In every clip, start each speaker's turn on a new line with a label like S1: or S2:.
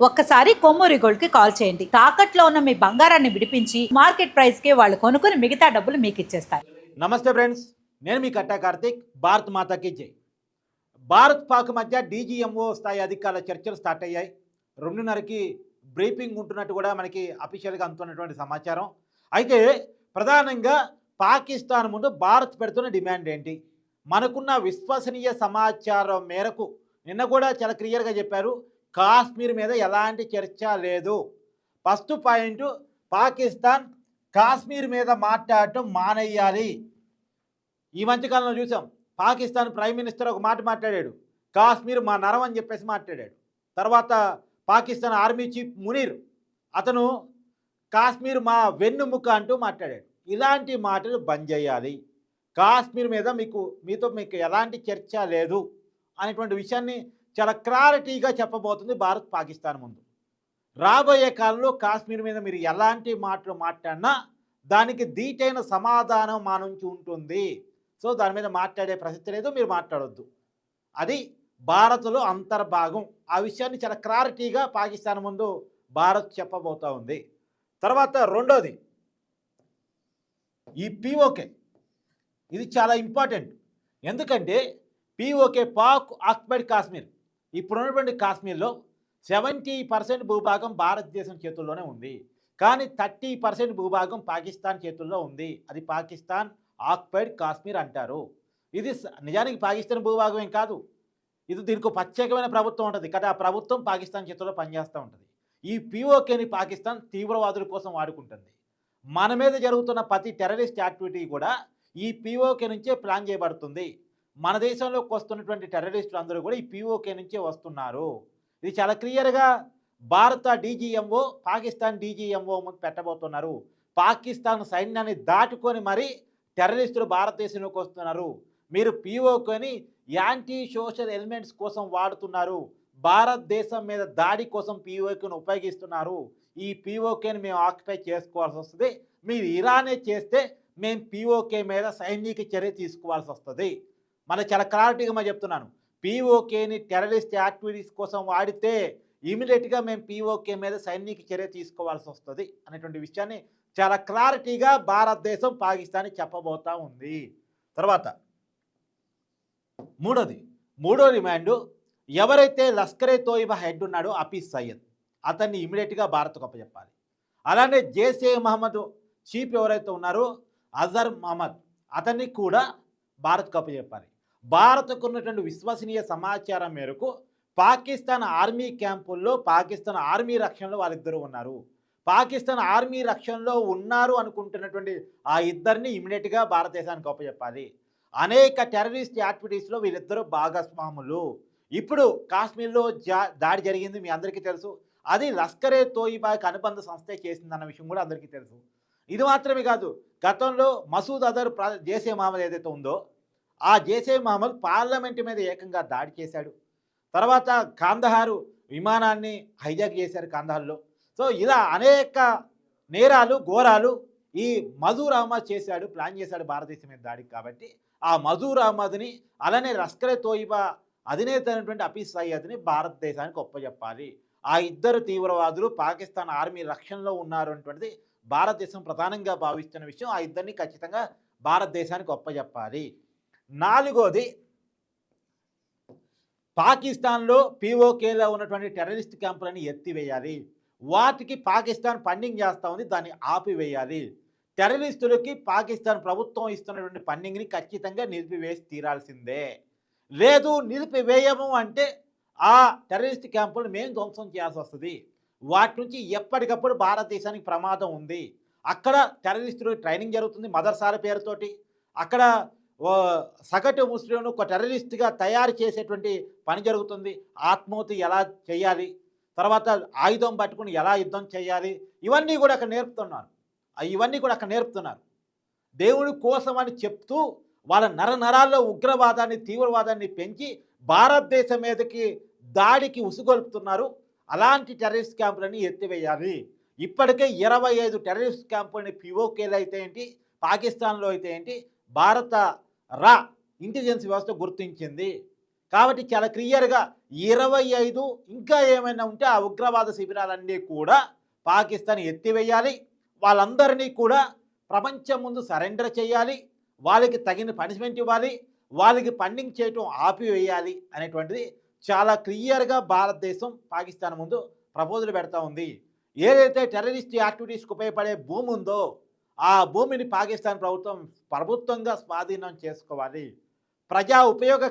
S1: ఒక్కసారి కొమ్మూరి గోల్డ్కి కాల్ చేయండి. తాకట్లో ఉన్న మీ బంగారాన్ని విడిపించి మార్కెట్ ప్రైస్కి వాళ్ళు కొనుక్కుని మిగతా డబ్బులు మీకు ఇచ్చేస్తారు.
S2: నమస్తే ఫ్రెండ్స్ నేను మీ కట్టా కార్తీక్ భారత్ మాతాకి జై. భారత్ పాక్ మధ్య డీజీఎంఓ స్థాయి అధికారుల చర్చలు స్టార్ట్ అయ్యాయి. రెండున్నరకి బ్రీఫింగ్ ఉంటున్నట్టు కూడా మనకి అఫీషియల్గా అందుతున్నటువంటి సమాచారం. అయితే ప్రధానంగా పాకిస్తాన్ ముందు భారత్ పెడుతున్న డిమాండ్ ఏంటి? మనకున్న విశ్వసనీయ సమాచారం మేరకు నిన్న కూడా చాలా క్లియర్గా చెప్పారు. కాశ్మీర్ మీద ఎలాంటి చర్చ లేదు. ఫస్ట్ పాయింట్ పాకిస్తాన్ కాశ్మీర్ మీద మాట్లాడటం మానేయాలి. ఈ మధ్యకాలంలో చూసాం పాకిస్తాన్ ప్రైమ్ మినిస్టర్ ఒక మాట మాట్లాడాడు. కాశ్మీర్ మా నరం అని చెప్పేసి మాట్లాడాడు. తర్వాత పాకిస్తాన్ ఆర్మీ చీఫ్ మునీర్ అతను కాశ్మీర్ మా వెన్నుముక అంటూ మాట్లాడాడు. ఇలాంటి మాటలు బంద్ చేయాలి. కాశ్మీర్ మీద మీకు మీతో మీకు ఎలాంటి చర్చ లేదు. అనేటువంటి విషయాన్ని చాలా క్లారిటీగా చెప్పబోతుంది భారత్ పాకిస్తాన్ ముందు. రాబోయే కాలంలో కాశ్మీర్ మీద మీరు ఎలాంటి మాటలు మాట్లాడినా దానికి దీటైన సమాధానం మా నుంచి ఉంటుంది. సో దాని మీద మాట్లాడే ప్రసక్తి లేదు మీరు మాట్లాడొద్దు. అది భారత్లో అంతర్భాగం. ఆ విషయాన్ని చాలా క్లారిటీగా పాకిస్తాన్ ముందు భారత్ చెప్పబోతూ ఉంది. తర్వాత రెండోది ఈ పిఓకే ఇది చాలా ఇంపార్టెంట్. ఎందుకంటే పిఓకే పాక్ ఆక్యుపైడ్ కాశ్మీర్. ఇప్పుడున్నటువంటి కాశ్మీర్లో సెవెంటీ పర్సెంట్ భూభాగం భారతదేశం చేతుల్లోనే ఉంది. కానీ థర్టీ పర్సెంట్ భూభాగం పాకిస్తాన్ చేతుల్లో ఉంది. అది పాకిస్తాన్ ఆక్యుపైడ్ కాశ్మీర్ అంటారు. ఇది నిజానికి పాకిస్తాన్ భూభాగం కాదు. ఇది దీనికి ప్రత్యేకమైన ప్రభుత్వం ఉంటుంది. కదా ఆ ప్రభుత్వం పాకిస్తాన్ చేతుల్లో పనిచేస్తూ ఉంటుంది. ఈ పిఓకేని పాకిస్తాన్ తీవ్రవాదుల కోసం వాడుకుంటుంది. మన మీద జరుగుతున్న ప్రతి టెర్రరిస్ట్ యాక్టివిటీ కూడా ఈ పిఓకే నుంచే ప్లాన్ చేయబడుతుంది. మన దేశంలోకి వస్తున్నటువంటి టెర్రరిస్టులు అందరూ కూడా ఈ పిఓకే నుంచే వస్తున్నారు. ఇది చాలా క్లియర్గా భారత డీజీఎంఓ పాకిస్తాన్ డీజీఎంఓ పెట్టబోతున్నారు. పాకిస్తాన్ సైన్యాన్ని దాటుకొని మరి టెర్రరిస్టులు భారతదేశంలోకి వస్తున్నారు. మీరు పిఓకేని యాంటీ సోషల్ ఎలిమెంట్స్ కోసం వాడుతున్నారు. భారతదేశం మీద దాడి కోసం పిఓకేను ఉపయోగిస్తున్నారు. ఈ పిఓకేని మేము ఆక్యుపై చేసుకోవాల్సి వస్తుంది. మీరు ఇరానే చేస్తే మేము పిఓకే మీద సైనిక చర్య తీసుకోవాల్సి వస్తుంది. మన చాలా క్లారిటీగా మేము చెప్తున్నాను. పీఓకేని టెర్రరిస్ట్ యాక్టివిటీస్ కోసం వాడితే ఇమీడియట్గా మేము పీఓకే మీద సైనిక చర్య తీసుకోవాల్సి వస్తుంది అనేటువంటి విషయాన్ని చాలా క్లారిటీగా భారతదేశం పాకిస్తాన్ చెప్పబోతా ఉంది. తర్వాత మూడోది మూడో రిమాండ్ ఎవరైతే లస్కరే తోయిబా హెడ్ ఉన్నాడో అపీస్ సయ్యద్ అతన్ని ఇమీడియట్గా భారత్కు అప్పచెప్పాలి అలానే జేసే మహమ్మద్ చీఫ్ ఎవరైతే ఉన్నారో అజర్ మహమ్మద్ అతన్ని కూడా భారత్కు అప్పచెప్పాలి భారత్కు ఉన్నటువంటి విశ్వసనీయ సమాచారం మేరకు పాకిస్తాన్ ఆర్మీ క్యాంపుల్లో పాకిస్తాన్ ఆర్మీ రక్షణలో వాళ్ళిద్దరూ ఉన్నారు. పాకిస్తాన్ ఆర్మీ రక్షణలో ఉన్నారు అనుకుంటున్నటువంటి ఆ ఇద్దరిని ఇమీడియట్గా భారతదేశానికి అప్పచెప్పాలి. అనేక టెర్రరిస్ట్ యాక్టివిటీస్లో వీళ్ళిద్దరూ భాగస్వాములు. ఇప్పుడు కాశ్మీర్లో జా దాడి జరిగింది మీ అందరికీ తెలుసు. అది లస్కరే తోయిబాకి అనుబంధ సంస్థే చేసిందన్న విషయం కూడా అందరికీ తెలుసు. ఇది మాత్రమే కాదు గతంలో మసూద్ అజర్ ప్ర జేసే మహమ్మద్ ఏదైతే ఉందో ఆ జేసే మహమ్మద్ పార్లమెంట్ మీద ఏకంగా దాడి చేశాడు. తర్వాత కాందహారు విమానాన్ని హైజాక్ చేశారు కాందహార్లో. సో ఇలా అనేక నేరాలు ఘోరాలు ఈ మజూర్ అహ్మద్ చేశాడు ప్లాన్ చేశాడు భారతదేశం మీద దాడికి కాబట్టి. ఆ మజూర్ అహ్మద్ని అలానే లస్కరే తోయిబా అధినేత అయినటువంటి అఫీస్ సయ్యద్ని భారతదేశానికి ఒప్పజెప్పాలి. ఆ ఇద్దరు తీవ్రవాదులు పాకిస్తాన్ ఆర్మీ రక్షణలో ఉన్నారు అనేటువంటిది భారతదేశం ప్రధానంగా భావిస్తున్న విషయం. ఆ ఇద్దరిని ఖచ్చితంగా భారతదేశానికి ఒప్పజెప్పాలి. నాలుగోది పాకిస్తాన్లో పీఓకేలో ఉన్నటువంటి టెర్రరిస్ట్ క్యాంపులని ఎత్తివేయాలి. వాటికి పాకిస్తాన్ ఫండింగ్ చేస్తూ ఉంది దాన్ని ఆపివేయాలి. టెర్రరిస్టులకి పాకిస్తాన్ ప్రభుత్వం ఇస్తున్నటువంటి ఫండింగ్ని ఖచ్చితంగా నిలిపివేసి తీరాల్సిందే. లేదు నిలిపివేయము అంటే ఆ టెర్రరిస్ట్ క్యాంపులను మేము ధ్వంసం చేయాల్సి వస్తుంది. వాటి నుంచి ఎప్పటికప్పుడు భారతదేశానికి ప్రమాదం ఉంది. అక్కడ టెర్రరిస్టులు ట్రైనింగ్ జరుగుతుంది మదర్సాల పేరుతోటి. అక్కడ ఓ సగటు ముస్లింను ఒక టెర్రరిస్ట్గా తయారు చేసేటువంటి పని జరుగుతుంది. ఆత్మహత్య ఎలా చేయాలి? తర్వాత ఆయుధం పట్టుకుని ఎలా యుద్ధం చేయాలి? ఇవన్నీ కూడా అక్కడ నేర్పుతున్నారు. ఇవన్నీ కూడా అక్కడ నేర్పుతున్నారు. దేవుడి కోసం అని చెప్తూ వాళ్ళ నర నరాల్లో ఉగ్రవాదాన్ని తీవ్రవాదాన్ని పెంచి భారతదేశం మీదకి దాడికి ఉసుగొల్పుతున్నారు. అలాంటి టెర్రరిస్ట్ క్యాంపులని ఎత్తివేయాలి. ఇప్పటికే ఇరవై ఐదు టెర్రరిస్ట్ క్యాంపులని పిఓకేలు అయితే ఏంటి? పాకిస్తాన్లో అయితే ఏంటి? భారత రా. ఇంటెలిజెన్స్ వ్యవస్థ గుర్తించింది. కాబట్టి చాలా క్లియర్గా ఇరవై ఐదు ఇంకా ఏమైనా ఉంటే ఆ ఉగ్రవాద శిబిరాలన్నీ కూడా పాకిస్తాన్ ఎత్తివేయాలి. వాళ్ళందరినీ కూడా ప్రపంచం ముందు సరెండర్ చేయాలి. వాళ్ళకి తగిన పనిష్మెంట్ ఇవ్వాలి. వాళ్ళకి పండింగ్ చేయటం ఆపివేయాలి అనేటువంటిది చాలా క్లియర్గా భారతదేశం పాకిస్తాన్ ముందు ప్రపోజల్ పెడతా ఉంది. ఏదైతే టెర్రరిస్ట్ యాక్టివిటీస్కి ఉపయోగపడే భూమి ఉందో ఆ భూమిని పాకిస్తాన్ ప్రభుత్వం ప్రభుత్వంగా స్వాధీనం చేసుకోవాలి. ప్రజా ఉపయోగ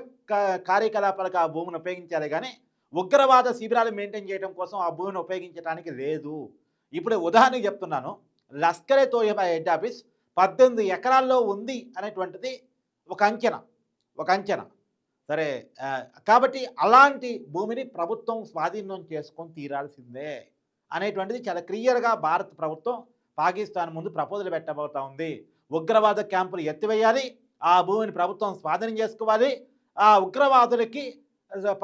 S2: కార్యకలాపాలకు ఆ భూమిని ఉపయోగించాలి కానీ ఉగ్రవాద శిబిరాలు మెయింటైన్ చేయడం కోసం ఆ భూమిని ఉపయోగించడానికి లేదు. ఇప్పుడు ఉదాహరణకి చెప్తున్నాను. లష్కరే తోయబా హెడ్ ఆఫీస్ పద్దెనిమిది ఎకరాల్లో ఉంది అనేటువంటిది ఒక అంచనా. ఒక అంచనా. సరే కాబట్టి అలాంటి భూమిని ప్రభుత్వం స్వాధీనం చేసుకొని తీరాల్సిందే అనేటువంటిది చాలా క్లియర్గా భారత ప్రభుత్వం పాకిస్తాన్ ముందు ప్రపోజల్ పెట్టబోతా ఉంది. ఉగ్రవాద క్యాంపులు ఎత్తివేయాలి. ఆ భూమిని ప్రభుత్వం స్వాధీనం చేసుకోవాలి. ఆ ఉగ్రవాదులకి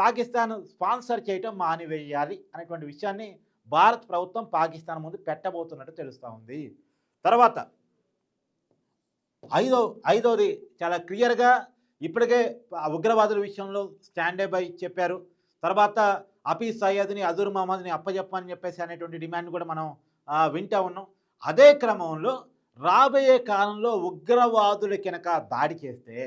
S2: పాకిస్తాన్ స్పాన్సర్ చేయటం మానివేయాలి అనేటువంటి విషయాన్ని భారత ప్రభుత్వం పాకిస్తాన్ ముందు పెట్టబోతున్నట్టు తెలుస్తూ ఉంది. తర్వాత ఐదో ఐదోది చాలా క్లియర్గా ఇప్పటికే ఉగ్రవాదుల విషయంలో స్టాండే బై చెప్పారు. తర్వాత హఫీజ్ సయ్యద్ని అజూర్ మహమ్మద్ని అప్పచెప్పని చెప్పేసి అనేటువంటి డిమాండ్ కూడా మనం వింటా ఉన్నాం. అదే క్రమంలో రాబోయే కాలంలో ఉగ్రవాదుల కనుక దాడి చేస్తే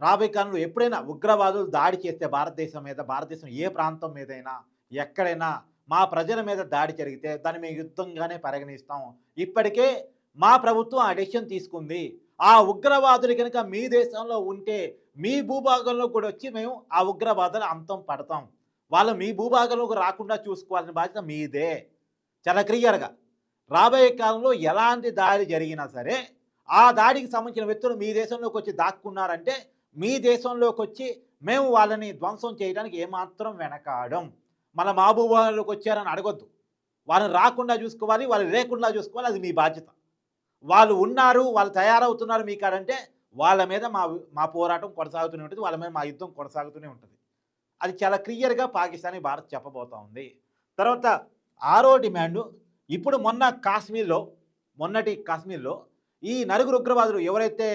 S2: రాబోయే కాలంలో ఎప్పుడైనా ఉగ్రవాదులు దాడి చేస్తే భారతదేశం మీద భారతదేశం ఏ ప్రాంతం మీదైనా ఎక్కడైనా మా ప్రజల మీద దాడి జరిగితే దాన్ని మేము యుద్ధంగానే పరిగణిస్తాం. ఇప్పటికే మా ప్రభుత్వం ఆ డెసిషన్ తీసుకుంది. ఆ ఉగ్రవాదులు కనుక మీ దేశంలో ఉంటే మీ భూభాగంలో కూడా వచ్చి మేము ఆ ఉగ్రవాదులు అంతం పడతాం. వాళ్ళు మీ భూభాగంలోకి రాకుండా చూసుకోవాల్సిన బాధ్యత మీదే. చాలా క్లియర్గా రాబోయే కాలంలో ఎలాంటి దాడి జరిగినా సరే ఆ దాడికి సంబంధించిన వ్యక్తులు మీ దేశంలోకి వచ్చి దాక్కున్నారంటే మీ దేశంలోకి వచ్చి మేము వాళ్ళని ధ్వంసం చేయడానికి ఏమాత్రం వెనకాడం. మన మా వచ్చారని అడగొద్దు. వాళ్ళని రాకుండా చూసుకోవాలి వాళ్ళు లేకుండా చూసుకోవాలి అది మీ బాధ్యత. వాళ్ళు ఉన్నారు వాళ్ళు తయారవుతున్నారు మీ కాడంటే వాళ్ళ మీద మా మా పోరాటం కొనసాగుతూనే ఉంటుంది వాళ్ళ మీద మా యుద్ధం కొనసాగుతూనే ఉంటుంది. అది చాలా క్లియర్గా పాకిస్తానీ భారత్ చెప్పబోతూ ఉంది. తర్వాత ఆరో డిమాండు ఇప్పుడు మొన్న కాశ్మీర్లో మొన్నటి కాశ్మీర్లో ఈ నలుగురు ఉగ్రవాదులు ఎవరైతే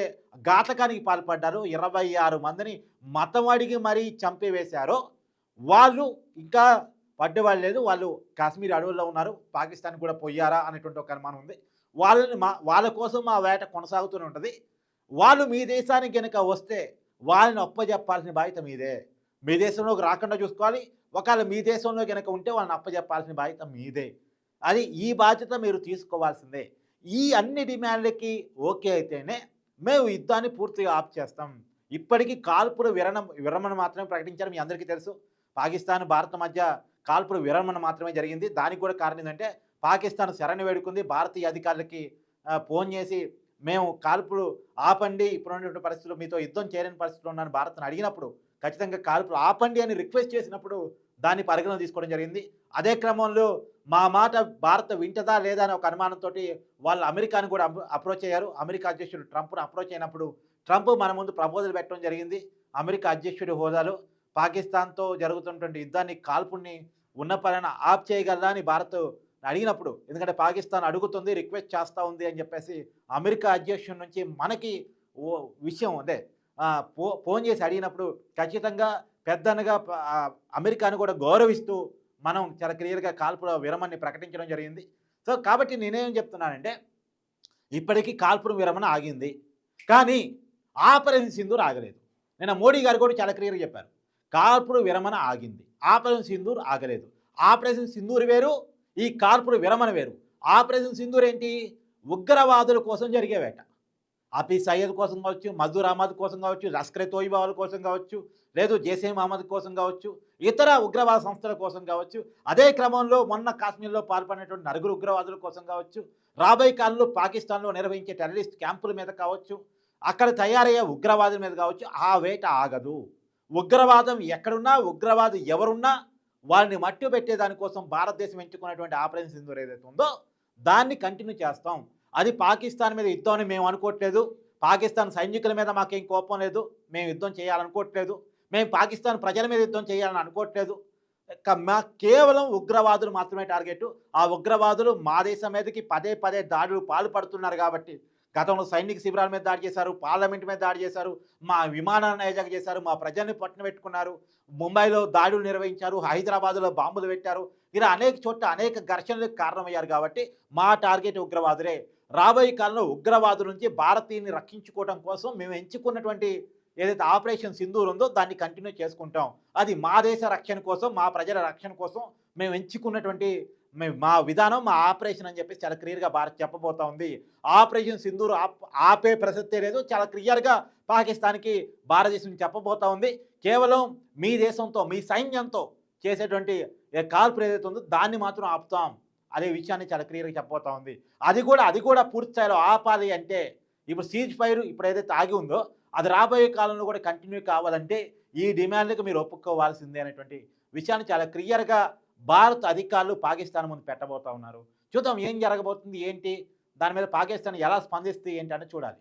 S2: ఘాతకానికి పాల్పడ్డారో ఇరవై ఆరు మందిని మతమడిగి మరీ చంపివేశారో వాళ్ళు ఇంకా పడ్డవాళ్ళు లేదు. వాళ్ళు కాశ్మీర్ అడవుల్లో ఉన్నారు. పాకిస్తాన్ కూడా పోయారా అనేటువంటి ఒక అనుమానం ఉంది. వాళ్ళని మా వాళ్ళ కోసం మా వేట కొనసాగుతూనే ఉంటుంది. వాళ్ళు మీ దేశానికి కనుక వస్తే వాళ్ళని అప్పచెప్పాల్సిన బాధ్యత మీదే. మీ దేశంలోకి రాకుండా చూసుకోవాలి. ఒకవేళ మీ దేశంలో కనుక ఉంటే వాళ్ళని అప్పచెప్పాల్సిన బాధ్యత మీదే. అది ఈ బాధ్యత మీరు తీసుకోవాల్సిందే. ఈ అన్ని డిమాండ్లకి ఓకే అయితేనే మేము యుద్ధాన్ని పూర్తిగా ఆఫ్ చేస్తాం. ఇప్పటికీ కాల్పుల విరమణ విరమణ మాత్రమే ప్రకటించారు మీ అందరికీ తెలుసు. పాకిస్తాన్ భారత్ మధ్య కాల్పుల విరమణ మాత్రమే జరిగింది. దానికి కూడా కారణం ఏంటంటే పాకిస్తాన్ శరణి వేడుకుంది. భారతీయ అధికారులకి ఫోన్ చేసి మేము కాల్పులు ఆపండి. ఇప్పుడున్నటువంటి పరిస్థితులు మీతో యుద్ధం చేయలేని పరిస్థితులు ఉన్నాను. భారత్ను అడిగినప్పుడు ఖచ్చితంగా కాల్పులు ఆపండి అని రిక్వెస్ట్ చేసినప్పుడు దాన్ని పరిగణన తీసుకోవడం జరిగింది. అదే క్రమంలో మా మాట భారత్ వింటదా లేదా అనే ఒక అనుమానంతో వాళ్ళు అమెరికాను కూడా అప్రోచ్ అయ్యారు. అమెరికా అధ్యక్షుడు ట్రంప్ను అప్రోచ్ అయినప్పుడు ట్రంప్ మన ముందు ప్రపోజల్ పెట్టడం జరిగింది. అమెరికా అధ్యక్షుడి హోదాలో పాకిస్తాన్తో జరుగుతున్నటువంటి యుద్ధాన్ని కాల్పుని ఉన్న పైన ఆప్ చేయగలరా అని భారత్ అడిగినప్పుడు ఎందుకంటే పాకిస్తాన్ అడుగుతుంది రిక్వెస్ట్ చేస్తూ ఉంది అని చెప్పేసి అమెరికా అధ్యక్షుడి నుంచి మనకి ఓ విషయం అదే ఫోన్ చేసి అడిగినప్పుడు ఖచ్చితంగా పెద్దనగా అమెరికాను కూడా గౌరవిస్తూ మనం చాలా క్లియర్గా కాల్పుల విరమణని ప్రకటించడం జరిగింది. సో కాబట్టి నేనేం చెప్తున్నానంటే ఇప్పటికీ కాల్పుల విరమణ ఆగింది. కానీ ఆపరేషన్ సింధూర్ ఆగలేదు. నిన్న మోడీ గారు కూడా చాలా క్లియర్గా చెప్పారు. కాల్పుల విరమణ ఆగింది. ఆపరేషన్ సింధూర్ ఆగలేదు. ఆపరేషన్ సింధూర్ వేరు ఈ కాల్పుర విరమణ వేరు. ఆపరేషన్ సింధూర్ ఏంటి? ఉగ్రవాదుల కోసం జరిగే వేట ఆఫీస్ సయ్యద్ కోసం కావచ్చు మజూర్ అహ్మద్ కోసం కావచ్చు లస్కరే తోయిబా కోసం కావచ్చు లేదు జైసే మహమ్మద్ కోసం కావచ్చు ఇతర ఉగ్రవాద సంస్థల కోసం కావచ్చు అదే క్రమంలో మొన్న కాశ్మీర్లో పాల్పడినటువంటి నలుగురు ఉగ్రవాదుల కోసం కావచ్చు రాబోయే కాలంలో పాకిస్తాన్లో నిర్వహించే టెర్రరిస్ట్ క్యాంపుల మీద కావచ్చు అక్కడ తయారయ్యే ఉగ్రవాదుల మీద కావచ్చు ఆ వేట ఆగదు. ఉగ్రవాదం ఎక్కడున్నా ఉగ్రవాదు ఎవరున్నా వాళ్ళని మట్టు పెట్టేదానికోసం భారతదేశం ఎంచుకున్నటువంటి ఆపరేషన్ సింధూర్ ఏదైతే ఉందో దాన్ని కంటిన్యూ చేస్తాం. అది పాకిస్తాన్ మీద యుద్ధం అని మేము అనుకోవట్లేదు. పాకిస్తాన్ సైనికుల మీద మాకేం కోపం లేదు. మేము యుద్ధం చేయాలనుకోవట్లేదు. మేము పాకిస్తాన్ ప్రజల మీద యుద్ధం చేయాలని అనుకోవట్లేదు. మా కేవలం ఉగ్రవాదులు మాత్రమే టార్గెట్. ఆ ఉగ్రవాదులు మా దేశం మీదకి పదే పదే దాడులు పాల్పడుతున్నారు కాబట్టి గతంలో సైనిక శిబిరాల మీద దాడి చేశారు పార్లమెంట్ మీద దాడి చేశారు మా విమానాలను హైజాక్ చేశారు మా ప్రజల్ని పట్టున పెట్టుకున్నారు ముంబైలో దాడులు నిర్వహించారు హైదరాబాద్లో బాంబులు పెట్టారు. ఇలా అనేక చోట్ల అనేక ఘర్షణలకు కారణమయ్యారు కాబట్టి మా టార్గెట్ ఉగ్రవాదులే. రాబోయే కాలంలో ఉగ్రవాదుల నుంచి భారతీయుని రక్షించుకోవడం కోసం మేము ఎంచుకున్నటువంటి ఏదైతే ఆపరేషన్ సింధూర్ ఉందో దాన్ని కంటిన్యూ చేసుకుంటాం. అది మా దేశ రక్షణ కోసం మా ప్రజల రక్షణ కోసం మేము ఎంచుకున్నటువంటి మేము మా విధానం మా ఆపరేషన్ అని చెప్పేసి చాలా క్లియర్గా భారత్ చెప్పబోతా ఉంది. ఆపరేషన్ సింధూర్ ఆపే ప్రసక్తే లేదు. చాలా క్లియర్గా పాకిస్తాన్కి భారతదేశం చెప్పబోతా ఉంది. కేవలం మీ దేశంతో మీ సైన్యంతో చేసేటువంటి కాల్పులు ఏదైతే ఉందో దాన్ని మాత్రం ఆపుతాం. అదే విషయాన్ని చాలా క్లియర్గా చెప్పబోతా ఉంది. అది కూడా అది కూడా పూర్తి స్థాయిలో ఆపాలి అంటే ఇప్పుడు సీజ్ ఫైర్ ఇప్పుడు ఏదైతే ఆగి ఉందో అది రాబోయే కాలంలో కూడా కంటిన్యూ కావాలంటే ఈ డిమాండ్లకు మీరు ఒప్పుకోవాల్సిందే అనేటువంటి విషయాన్ని చాలా క్లియర్గా భారత్ అధికారులు పాకిస్తాన్ ముందు పెట్టబోతా ఉన్నారు. చూద్దాం ఏం జరగబోతుంది ఏంటి దాని మీద పాకిస్తాన్ ఎలా స్పందిస్తుంది ఏంటి అని చూడాలి.